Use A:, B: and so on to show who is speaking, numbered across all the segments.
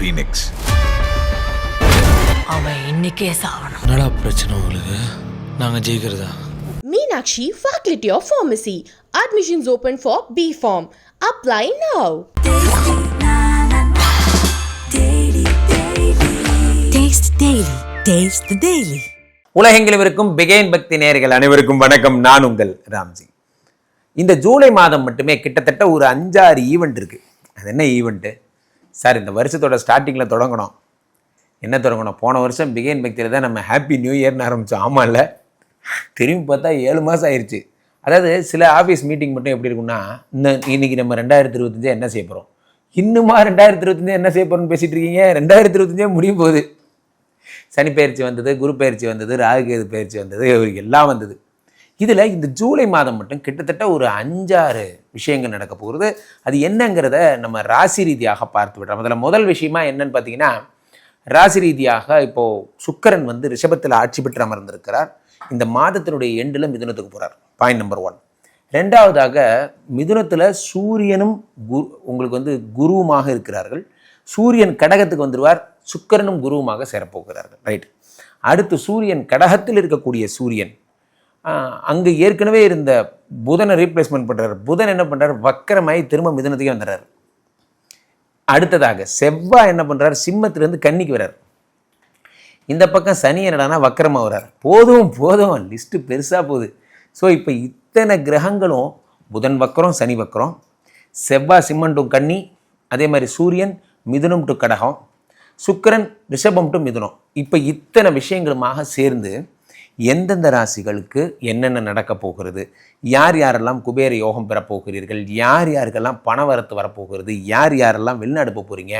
A: Phoenix
B: அவன் இன்னைக்கே சாவணும்
C: என்னடா பிரச்சனை உங்களுக்கு நாங்கள் ஜெயிக்கிறதா
D: of Pharmacy. Admissions open for B Form. Apply now.
B: Taste Daily. Taste the Daily.
E: உலகெங்கிலும் இருக்கும் பிகேன் பக்தி நேயர்கள் அனைவருக்கும் வணக்கம் நான் உங்கள் ராம்ஜி இந்த ஜூலை மாதம் மட்டுமே கிட்டத்தட்ட ஒரு அஞ்சாறு ஈவெண்ட் இருக்குது அது என்ன ஈவெண்ட்டு சார் இந்த வருஷத்தோட ஸ்டார்டிங்கில் தொடங்கணும். என்ன தொடங்கணும்? போன வருஷம் பிகேன் பக்தியில் தான் நம்ம ஹாப்பி நியூ இயர்னு ஆரம்பித்தோம் ஆமாம் இல்லை திரும்பி பார்த்தா ஏழு மாதம் ஆயிடுச்சு அதாவது சில ஆஃபீஸ் மீட்டிங் மட்டும் எப்படி இருக்கும்னா இந்த இன்னைக்கு நம்ம ரெண்டாயிரத்தி இருபத்தஞ்சு என்ன செய்ய போகிறோம் இன்னுமா ரெண்டாயிரத்தி இருபத்தஞ்சு என்ன செய்ய போகிறோம்னு பேசிகிட்டு இருக்கீங்க? ரெண்டாயிரத்தி இருபத்தஞ்சே முடியும் போகுது. சனி பயிற்சி வந்தது குரு பயிற்சி வந்தது ராகுகேது பயிற்சி வந்தது எல்லாம் வந்தது. இதில் இந்த ஜூலை மாதம் மட்டும் கிட்டத்தட்ட ஒரு அஞ்சாறு விஷயங்கள் நடக்க போகிறது அது என்னங்கிறத நம்ம ராசி ரீதியாக பார்த்து விடுறோம். அதில் முதல் விஷயமா என்னன்னு பார்த்தீங்கன்னா ராசி ரீதியாக இப்போது சுக்கரன் வந்து ரிஷபத்தில் ஆட்சி பெற்று அமர்ந்திருக்கிறார். இந்த மாதத்தினுடைய எண்டில் மிதுனத்துக்கு போகிறார் பாயிண்ட் நம்பர் ஒன் ரெண்டாவதாக மிதுனத்தில் சூரியனும் குரு உங்களுக்கு வந்து குருவுமாக இருக்கிறார்கள். சூரியன் கடகத்துக்கு வந்துடுவார் சுக்கரனும் குருவுமாக சேரப்போகிறார்கள். ரைட் அடுத்து சூரியன் கடகத்தில் இருக்கக்கூடிய சூரியன் அங்கு ஏற்கனவே இருந்த புதனை ரீப்ளேஸ்மெண்ட் பண்ணுறாரு புதன் என்ன பண்ணுறாரு வக்கரமாயி திரும்ப மிதனத்துக்கே வந்துடுறாரு. அடுத்ததாக செவ்வாய் என்ன பண்ணுறாரு சிம்மத்திலேருந்து கன்னிக்கு வர்றார். இந்த பக்கம் சனி என்னடானா வக்கரமாக வர்றார். போதும் போதும். லிஸ்ட்டு பெருசாக போகுது. ஸோ இப்போ இத்தனை கிரகங்களும் புதன் வக்கரம் சனி வக்கரம். செவ்வாய் சிம்மன் டு கன்னி அதே மாதிரி சூரியன் மிதுனம் டு கடகம். சுக்கிரன் ரிஷபம் டு மிதுனம். இப்போ இத்தனை விஷயங்களுமாக சேர்ந்து எந்தெந்த ராசிகளுக்கு என்னென்ன நடக்க போகிறது? யார் யாரெல்லாம் குபேர யோகம் பெறப்போகிறீர்கள் யார் யாருக்கெல்லாம் பணவரத்து வரப்போகிறது யார் யாரெல்லாம் வெளிநாடு போக போகிறீங்க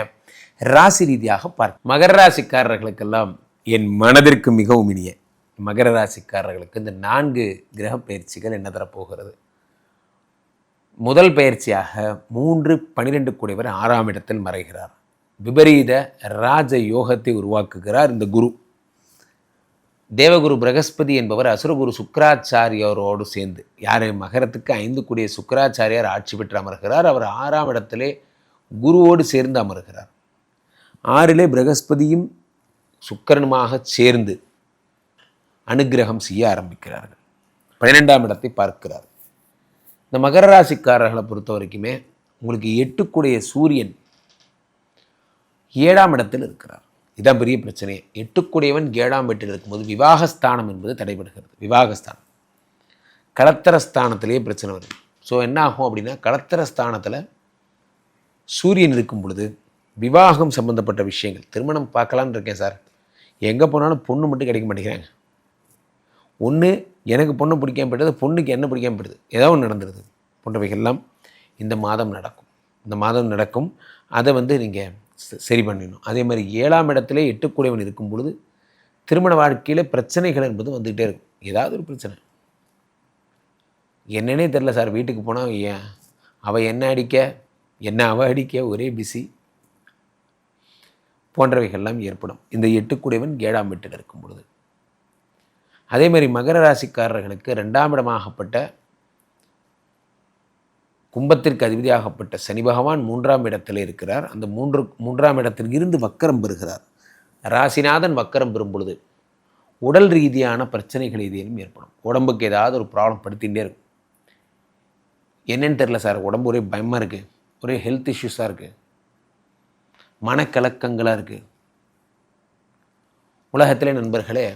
E: ராசி ரீதியாக பார் மகர ராசிக்காரர்களுக்கெல்லாம் என் மனதிற்கு மிகவும் இனிய. மகர ராசிக்காரர்களுக்கு இந்த நான்கு கிரக பயிற்சிகள் என்ன தரப்போகிறது முதல் பயிற்சியாக மூன்று பனிரெண்டு கூடியவர் ஆறாம் இடத்தில் மறைகிறார். விபரீத ராஜ யோகத்தை உருவாக்குகிறார் இந்த குரு. தேவகுரு பிரகஸ்பதி என்பவர் அசுரகுரு சுக்கராச்சாரியரோடு சேர்ந்து யார் மகரத்துக்கு ஐந்து கூடிய சுக்கராச்சாரியார் ஆட்சி பெற்று அமர்கிறார் அவர் ஆறாம் இடத்திலே குருவோடு சேர்ந்து அமர்கிறார். ஆறிலே பிரகஸ்பதியும் சுக்கரனுமாக சேர்ந்து அனுக்கிரகம் செய்ய ஆரம்பிக்கிறார்கள். பன்னிரெண்டாம் இடத்தை பார்க்கிறார். இந்த மகர ராசிக்காரர்களை பொறுத்த வரைக்குமே உங்களுக்கு எட்டுக்குடைய சூரியன் ஏழாம் இடத்தில் இருக்கிறார். இதான் பெரிய பிரச்சனையே. எட்டுக்குடையவன் ஏழாம் வீட்டில் இருக்கும்போது விவாகஸ்தானம் என்பது தடைபடுகிறது. விவாகஸ்தானம். களத்திரஸ்தானத்திலேயே பிரச்சனை வருது. ஸோ என்ன ஆகும் அப்படின்னா களத்திரஸ்தானத்தில் சூரியன் இருக்கும் பொழுது விவாகம் சம்பந்தப்பட்ட விஷயங்கள். திருமணம் பார்க்கலான்னு இருக்கேன் சார். எங்கே போனாலும் பொண்ணு மட்டும் கிடைக்க மாட்டேங்கிறாங்க. ஒன்று எனக்கு பொண்ணு பிடிக்காம போயிடுது பொண்ணுக்கு என்ன பிடிக்காம போயிடுது ஏதோ ஒன்று நடந்துடுது போன்றவைகள்லாம் இந்த மாதம் நடக்கும். இந்த மாதம் நடக்கும். அதை வந்து நீங்கள் சரி பண்ணிடணும். அதே மாதிரி ஏழாம் இடத்துல எட்டுக்கூடியவன் இருக்கும் பொழுது திருமண வாழ்க்கையில் பிரச்சனைகள் என்பது வந்துக்கிட்டே இருக்கும். ஏதாவது ஒரு பிரச்சனை. என்னன்னே தெரில சார் வீட்டுக்கு போனால் ஏன்? அவள் என்ன அடிக்க? என்ன அவ அடிக்க? ஒரே பிஸி போன்றவைகள்லாம் ஏற்படும். இந்த எட்டுக்குடையவன் ஏழாம் வீட்டில் இருக்கும் பொழுது. அதே மாதிரி மகர ராசிக்காரர்களுக்கு ரெண்டாம் இடமாகப்பட்ட கும்பத்திற்கு அதிபதியாகப்பட்ட சனி பகவான் மூன்றாம் இடத்தில் இருக்கிறார். அந்த மூன்று மூன்றாம் இடத்தில் இருந்து வக்கரம் பெறுகிறார். ராசிநாதன் வக்கரம் பெறும் பொழுது உடல் ரீதியான பிரச்சனைகள் ஏதேனும் ஏற்படும். உடம்புக்கு ஏதாவது ஒரு ப்ராப்ளம் படுத்திகிட்டே இருக்கும். என்னன்னு தெரில சார். உடம்பு ஒரே பயமாக இருக்குது ஒரே ஹெல்த் இஷ்யூஸாக இருக்குது மனக்கலக்கங்களாக இருக்குது உலகத்திலே நண்பர்களே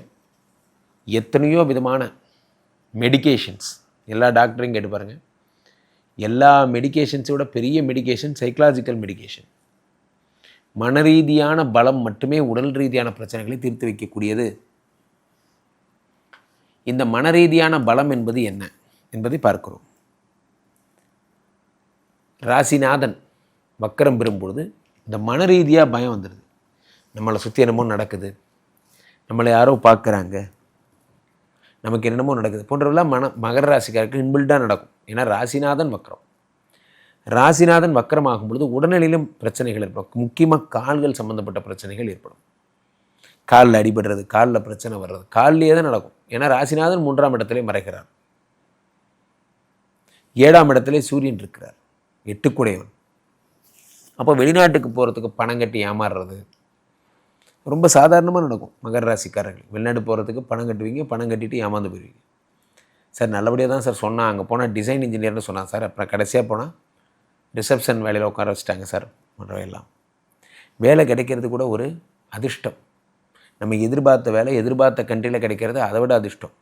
E: எத்தனையோ விதமான மெடிக்கேஷன்ஸ் எல்லா டாக்டரையும் கேட்டு பாருங்கள் எல்லா மெடிக்கேஷன்ஸோட பெரிய மெடிகேஷன் சைக்கலாஜிக்கல் மெடிகேஷன் மனரீதியான பலம் மட்டுமே உடல் ரீதியான பிரச்சனைகளை தீர்த்து வைக்கக்கூடியது. இந்த மனரீதியான பலம் என்பது என்ன என்பதை பார்க்கிறோம். ராசிநாதன் வக்கரம் பெறும்பொழுது இந்த மனரீதியாக பயம் வந்துடுது நம்மளை சுற்றி என்னமோ நடக்குது. நம்மளை யாரோ பார்க்குறாங்க. நமக்கு என்னென்னமோ நடக்குது. போன்றவெல்லாம் மன மகர ராசிக்காருக்கு இன்பில்டாக நடக்கும். ஏன்னா ராசிநாதன் வக்ரம். ராசிநாதன் வக்கரமாகும் பொழுது உடல்நிலையிலும் பிரச்சனைகள் ஏற்படும். முக்கியமாக கால்கள் சம்மந்தப்பட்ட பிரச்சனைகள் ஏற்படும். காலில் அடிபடுறது காலில் பிரச்சனை வர்றது காலிலேயே தான் நடக்கும். ஏன்னா ராசிநாதன் மூன்றாம் இடத்திலே மறைகிறார். ஏழாம் இடத்திலே சூரியன் இருக்கிறார். எட்டுக்குடையவன். அப்போ வெளிநாட்டுக்கு போகிறதுக்கு பணம் கட்டி ஏமாறுறது ரொம்ப சாதாரணமாக நடக்கும். மகர ராசிக்காரர்கள். வெளிநாடு போகிறதுக்கு பணம் கட்டுவீங்க பணம் கட்டிட்டு ஏமாந்து போயிடுவீங்க சார் நல்லபடியாக தான் சார் சொன்னால் அங்கே போனால் டிசைன் இன்ஜினியர்னு சொன்னான் சார். அப்புறம் கடைசியாக போனால் ரிசப்ஷன் வேலையில் உட்கார வச்சுட்டாங்க சார் மற்றவையெல்லாம். வேலை கிடைக்கிறது கூட ஒரு அதிர்ஷ்டம். நம்ம எதிர்பார்த்த வேலை எதிர்பார்த்த கண்ட்ரியில் கிடைக்கிறது அதை விட அதிர்ஷ்டம்.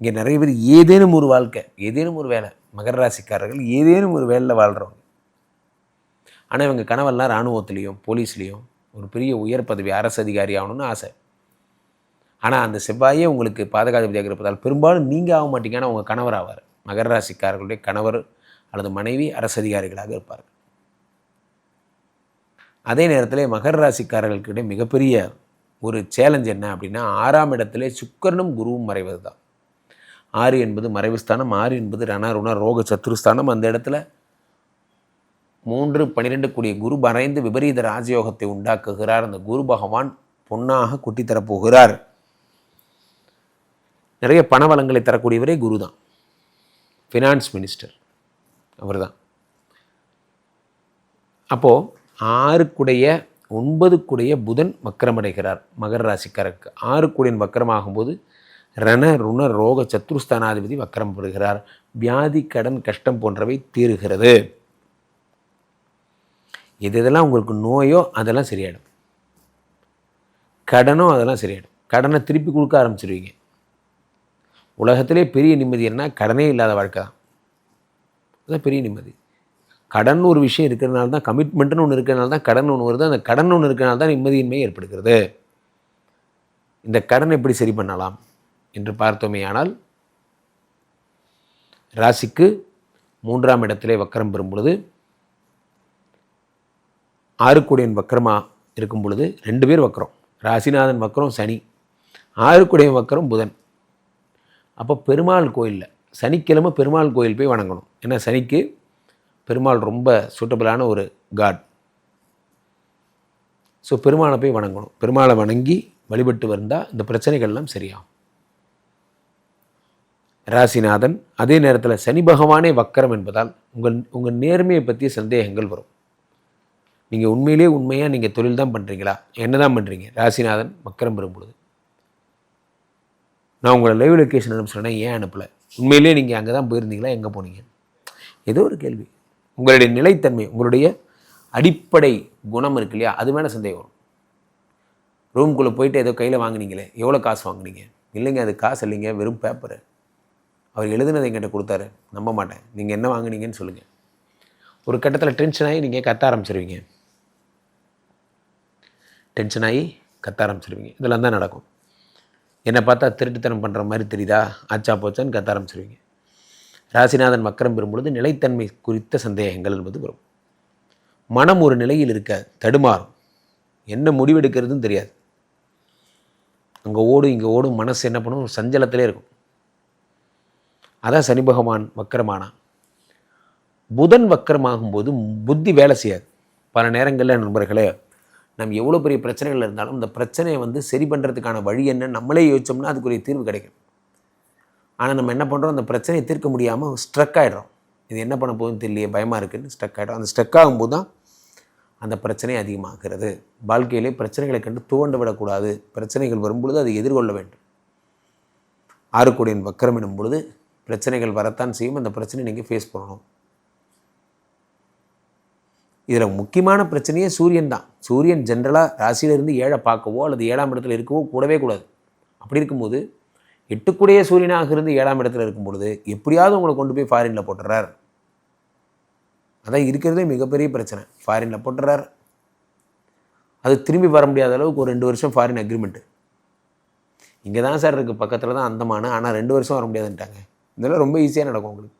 E: இங்கே நிறைய பேர் ஏதேனும் ஒரு வாழ்க்கை ஏதேனும் ஒரு வேலை மகர ராசிக்காரர்கள் ஏதேனும் ஒரு வேலையில் வாழ்கிறவங்க ஆனால் இவங்க கனவெல்லாம் இராணுவத்துலேயும் போலீஸ்லேயும் ஒரு பெரிய உயர் பதவி அரசு அதிகாரி ஆகணும்னு ஆசை. ஆனால் அந்த செவ்வாயே உங்களுக்கு பாதகாதிபதியாக இருப்பதால் பெரும்பாலும் நீங்கள் ஆக மாட்டீங்க. ஆனால் உங்கள் கணவர் ஆவார். மகர ராசிக்காரர்களுடைய கணவர் அல்லது மனைவி அரசு அதிகாரிகளாக இருப்பார்கள். அதே நேரத்தில் மகர ராசிக்காரர்களுக்கிடையே மிகப்பெரிய ஒரு சேலஞ்ச் என்ன அப்படின்னா ஆறாம் இடத்திலே சுக்கரனும் குருவும் மறைவது தான் ஆறு என்பது மறைவுஸ்தானம் ஆறு என்பது ரணருண ரோக சத்துருஸ்தானம் அந்த இடத்துல மூன்று பன்னிரெண்டு கூடிய குரு மறைந்து விபரீத ராஜயோகத்தை உண்டாக்குகிறார். அந்த குரு பகவான் பொன்னாக குட்டி தரப்போகிறார் நிறைய பண வளங்களை தரக்கூடியவரே குரு தான் ஃபினான்ஸ் மினிஸ்டர் அவர் தான் அப்போது ஆறுக்குடைய ஒன்பதுக்குடைய புதன் வக்கரமடைகிறார் மகர ராசிக்காரருக்கு. ஆறுக்குடியின் வக்கரமாகும்போது ரண ருண ரோக சத்ருஸ்தானாதிபதி வக்கரம் பெறுகிறார். வியாதி கடன் கஷ்டம் போன்றவை தீருகிறது. எது எதெல்லாம் உங்களுக்கு நோயோ அதெல்லாம் சரியாயிடும். கடனோ அதெல்லாம் சரியாயிடும். கடனை திருப்பி கொடுக்க ஆரம்பிச்சிருவீங்க. உலகத்திலே பெரிய நிம்மதி என்ன கடனே இல்லாத வாழ்க்கை தான். அதுதான் பெரிய நிம்மதி. கடன் ஒரு விஷயம் இருக்கிறனால தான் கமிட்மெண்ட்னு ஒன்று இருக்கிறனால தான் கடன் ஒன்று வருது. அந்த கடன் ஒன்று இருக்கிறனால தான் நிம்மதியின்மை ஏற்படுகிறது. இந்த கடன் எப்படி சரி பண்ணலாம் என்று பார்த்தோமேயானால் ராசிக்கு மூன்றாம் இடத்திலே வக்கரம் பெறும் பொழுது ஆறுக்குடையன் வக்கரமாக இருக்கும் பொழுது ரெண்டு பேர் வக்கரம். ராசிநாதன் வக்கரம் சனி. ஆறுக்குடையன் வக்கரம் புதன். அப்போ பெருமாள் கோயிலில் சனிக்கிழமை பெருமாள் கோயில் போய் வணங்கணும். ஏன்னா சனிக்கு பெருமாள் ரொம்ப சூட்டபிளான ஒரு காட் ஸோ பெருமாளை போய் வணங்கணும். பெருமாளை வணங்கி வழிபட்டு வந்தால் இந்த பிரச்சனைகள்லாம் சரியாகும். ராசிநாதன் அதே நேரத்தில் சனி பகவானே வக்கரம் என்பதால் உங்கள் உங்கள் நேர்மையை பற்றிய சந்தேகங்கள் வரும். நீங்கள் உண்மையிலே உண்மையாக நீங்கள் தொழில் தான் பண்ணுறீங்களா என்ன தான் பண்ணுறீங்க ராசிநாதன் வக்கரம் பெறும் பொழுது. நான் உங்களை லைவ் லொக்கேஷன் அனுப்பிச்சிட்டேன்னா ஏன் அனுப்பலை? உண்மையிலேயே நீங்கள் அங்கே தான் போயிருந்தீங்களா? எங்கே போனீங்க? ஏதோ ஒரு கேள்வி. உங்களுடைய நிலைத்தன்மை உங்களுடைய அடிப்படை குணம் இருக்கு இல்லையா? அது மேலே சந்தேகம் வரும். ரூம்குள்ளே போயிட்டு ஏதோ கையில் வாங்குனீங்களே எவ்வளோ காசு வாங்குனீங்க? இல்லைங்க அது காசு இல்லைங்க வெறும் பேப்பரு அவர் எழுதுனதை எங்கிட்ட கொடுத்தாரு. நம்ப மாட்டேன். நீங்கள் என்ன வாங்குனீங்கன்னு சொல்லுங்கள் ஒரு கட்டத்தில் டென்ஷன் ஆகி நீங்கள் கத்த ஆரம்பிச்சிருவீங்க. டென்ஷன் ஆகி கத்த ஆரம்பிச்சிருவீங்க. இதெல்லாம் தான் நடக்கும். என்னை பார்த்தா திருட்டுத்தனம் பண்ணுற மாதிரி தெரியுதா? ஆச்சா போச்சான்னு கத்த ஆரம்பிச்சிருவீங்க. ராசிநாதன் மக்கரம் பெறும்பொழுது நிலைத்தன்மை குறித்த சந்தேகங்கள் என்பது வரும். மனம் ஒரு நிலையில் இருக்க தடுமாறும். என்ன முடிவெடுக்கிறதுன்னு தெரியாது. அங்கே ஓடும் இங்கே ஓடும் மனசு என்ன பண்ணும்? ஒரு சஞ்சலத்திலே இருக்கும். அதான் சனி பகவான் வக்கரமானா. புதன் வக்கரமாகும்போது புத்தி வேலை செய்யாது. பல நேரங்களில் நண்பர்களே நம்ம எவ்வளோ பெரிய பிரச்சனைகள் இருந்தாலும் இந்த பிரச்சனையை வந்து சரி பண்ணுறதுக்கான வழி என்ன? நம்மளே யோசிச்சோம்னா அதுக்குரிய தீர்வு கிடைக்கும். ஆனால் நம்ம என்ன பண்ணுறோம் அந்த பிரச்சனையை தீர்க்க முடியாமல் ஸ்ட்ரக் ஆகிடுறோம் இது என்ன பண்ண போகுதுன்னு தெரியலையே பயமாக இருக்குன்னு ஸ்ட்ரக் ஆகிடும் அந்த ஸ்ட்ரக் ஆகும்போது தான் அந்த பிரச்சனை அதிகமாகிறது. வாழ்க்கையிலே பிரச்சனைகளை கண்டு துவண்டு விடக்கூடாது. பிரச்சனைகள் வரும்பொழுது அதை எதிர்கொள்ள வேண்டும். ஆறுக்குடியின் வக்கரம் எனும் பொழுது பிரச்சனைகள் வரத்தான் செய்யும். அந்த பிரச்சனை நீங்கள் ஃபேஸ் பண்ணணும். இதில் முக்கியமான பிரச்சனையே சூரியன் தான். சூரியன் ஜென்ரலாக ராசியிலிருந்து ஏழை பார்க்கவோ அல்லது ஏழாம் இடத்துல இருக்கவோ கூடவே கூடாது. அப்படி இருக்கும்போது எட்டுக்குடைய சூரியனாக இருந்து ஏழாம் இடத்துல இருக்கும் பொழுது எப்படியாவது உங்களை கொண்டு போய் ஃபாரினில் போட்டுறார் அதான் இருக்கிறதே மிகப்பெரிய பிரச்சனை. ஃபாரினில் போட்டுறார் அது திரும்பி வர முடியாத அளவுக்கு ஒரு ரெண்டு வருஷம் ஃபாரின் அக்ரிமெண்ட்டு இங்கே தான் சார் இருக்குது பக்கத்தில் தான் அந்தமான. ஆனால் ரெண்டு வருஷம் வர முடியாதுன்ட்டாங்க. இதெல்லாம் ரொம்ப ஈஸியாக நடக்கும் உங்களுக்கு.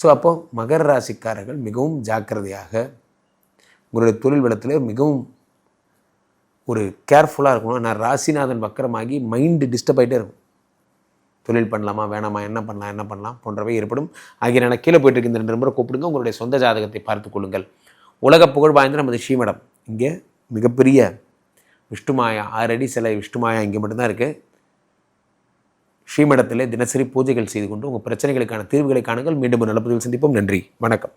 E: ஸோ அப்போது மகர ராசிக்காரர்கள் மிகவும் ஜாக்கிரதையாக உங்களுடைய தொழில் வளத்தில் மிகவும் ஒரு கேர்ஃபுல்லாக இருக்கணும். நான் ராசிநாதன் வக்கரமாகி மைண்டு டிஸ்டர்ப் ஆகிட்டே இருக்கும். தொழில் பண்ணலாமா வேணாமா என்ன பண்ணலாம் என்ன பண்ணலாம் போன்றவை ஏற்படும். ஆகிய நான் கீழே போயிட்டு இருக்க இந்த ரெண்டு நம்பரை கூப்பிடுங்க. உங்களுடைய சொந்த ஜாதகத்தை பார்த்து கொள்ளுங்கள். உலக புகழ் வாய்ந்த நமது ஸ்ரீமடம். இங்கே மிகப்பெரிய விஷ்ணுமாயா ஆறடி சிலை விஷ்ணுமாயா இங்கே மட்டும்தான் இருக்குது ஸ்ரீமடத்திலே தினசரி பூஜைகள் செய்து கொண்டு உங்கள் பிரச்சனைகளுக்கான தீர்வுகளை காணுங்கள். மீண்டும் நல்ல பதிவில் சந்திப்போம். நன்றி. வணக்கம்.